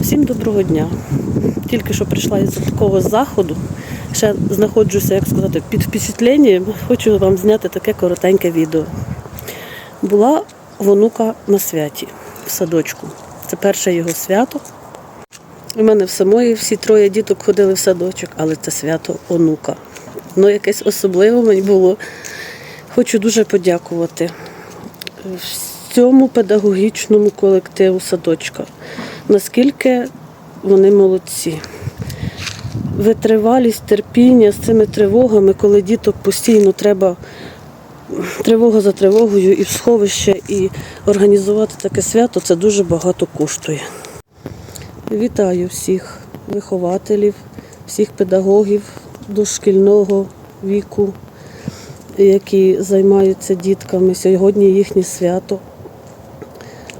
Всім доброго дня. Тільки що прийшла із такого заходу. Ще знаходжуся, як сказати, під впечатленням. Хочу вам зняти таке коротеньке відео. Була онука на святі в садочку. Це перше його свято. У мене в самої всі троє діток ходили в садочок, але це свято онука. Воно якесь особливе мені було. Хочу дуже подякувати всьому педагогічному колективу садочка. Наскільки вони молодці. Витривалість, терпіння з цими тривогами, коли діток постійно треба тривога за тривогою і в сховище, і організувати таке свято це дуже багато коштує. Вітаю всіх вихователів, всіх педагогів дошкільного віку, які займаються дітками. Сьогодні їхнє свято.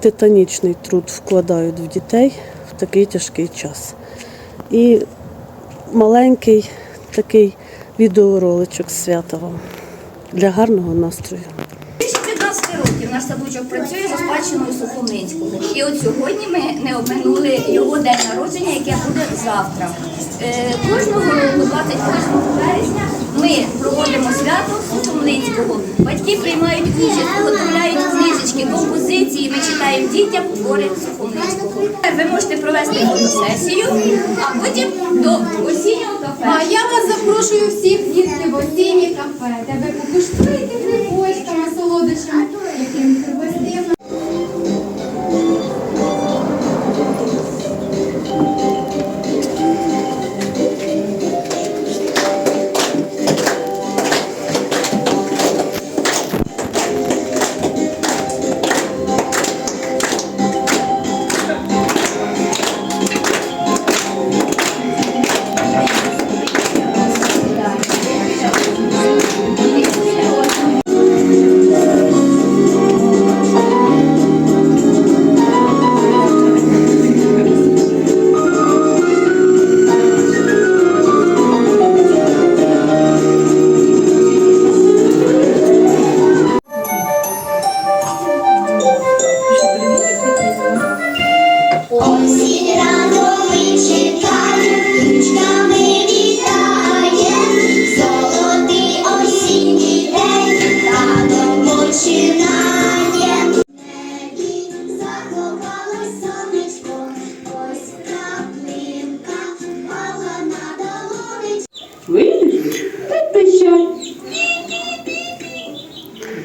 Титанічний труд вкладають в дітей в такий тяжкий час. І маленький такий відеороличок свята вам для гарного настрою. Більше 15 років наш садочок працює за спадщиною Сухомлинського. І от сьогодні ми не обминули його день народження, яке буде завтра. Е, кожного року, 28 вересня, ми проводимо свято Сухомлинського. Батьки приймають участь, виготовляють книжечки, композиції, ми читаємо дітям твори Сухомлинського. Ви можете провести фотосесію, а потім до осіннього кафе. А я вас запрошую всіх дітки в осіннє кафе, де ви покуштуєте грибочками, солодощами, яким пригостимо.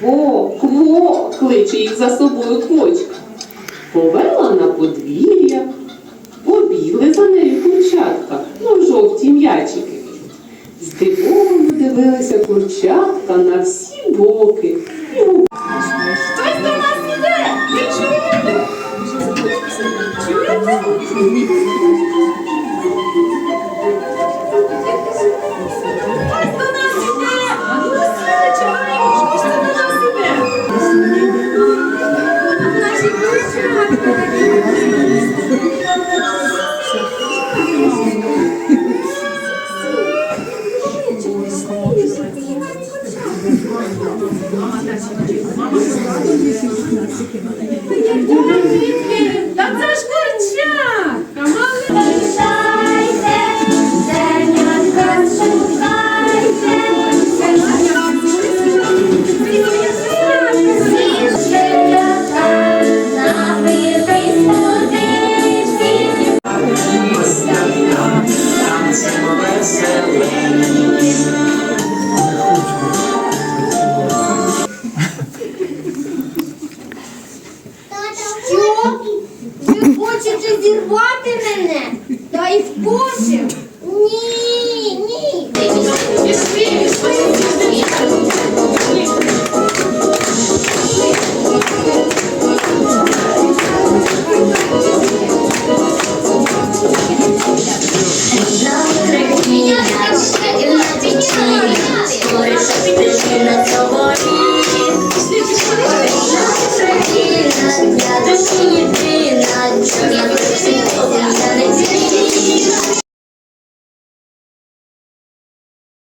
Во, кво, кличе їх за собою квочка. Повела на подвір'я, побігли за нею курчатка, ну жовті м'ячики. Здивовано дивилися курчатка на всі боки. Хтось Та хоче зірвати мене, та й впустив. Ні, ні. Пішли, пішли. Я души не